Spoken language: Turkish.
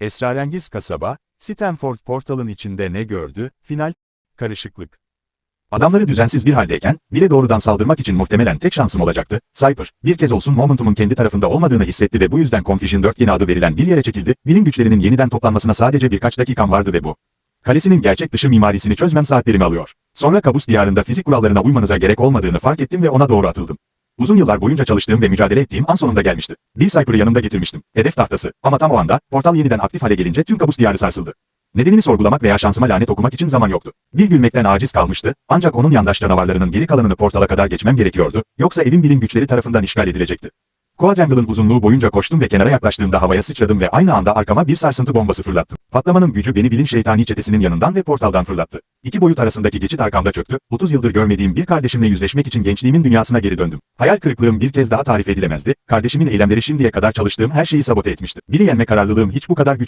Esrarengiz kasaba, Stanford portalın içinde ne gördü? Final, karışıklık. Adamları düzensiz bir haldeyken, bile doğrudan saldırmak için muhtemelen tek şansım olacaktı. Cypher, bir kez olsun Momentum'un kendi tarafında olmadığını hissetti ve bu yüzden Confusion 4 yeni adı verilen bir yere çekildi. Bilim güçlerinin yeniden toplanmasına sadece birkaç dakikam vardı ve bu. Kalesinin gerçek dışı mimarisini çözmem saatlerimi alıyor. Sonra kabus diyarında fizik kurallarına uymanıza gerek olmadığını fark ettim ve ona doğru atıldım. Uzun yıllar boyunca çalıştığım ve mücadele ettiğim an sonunda gelmişti. Bill Cypher'ı yanımda getirmiştim. Hedef tahtası. Ama tam o anda, portal yeniden aktif hale gelince tüm kabus diyarı sarsıldı. Nedenini sorgulamak veya şansıma lanet okumak için zaman yoktu. Bir gülmekten aciz kalmıştı, ancak onun yandaş canavarlarının geri kalanını portala kadar geçmem gerekiyordu, yoksa evin bilim güçleri tarafından işgal edilecekti. Quadrangle'ın uzunluğu boyunca koştum ve kenara yaklaştığımda havaya sıçradım ve aynı anda arkama bir sarsıntı bombası fırlattım. Patlamanın gücü beni bilin şeytani çetesinin yanından ve portaldan fırlattı. İki boyut arasındaki geçit arkamda çöktü, 30 yıldır görmediğim bir kardeşimle yüzleşmek için gençliğimin dünyasına geri döndüm. Hayal kırıklığım bir kez daha tarif edilemezdi, kardeşimin eylemleri şimdiye kadar çalıştığım her şeyi sabote etmişti. Biri yenme kararlılığım hiç bu kadar güçlü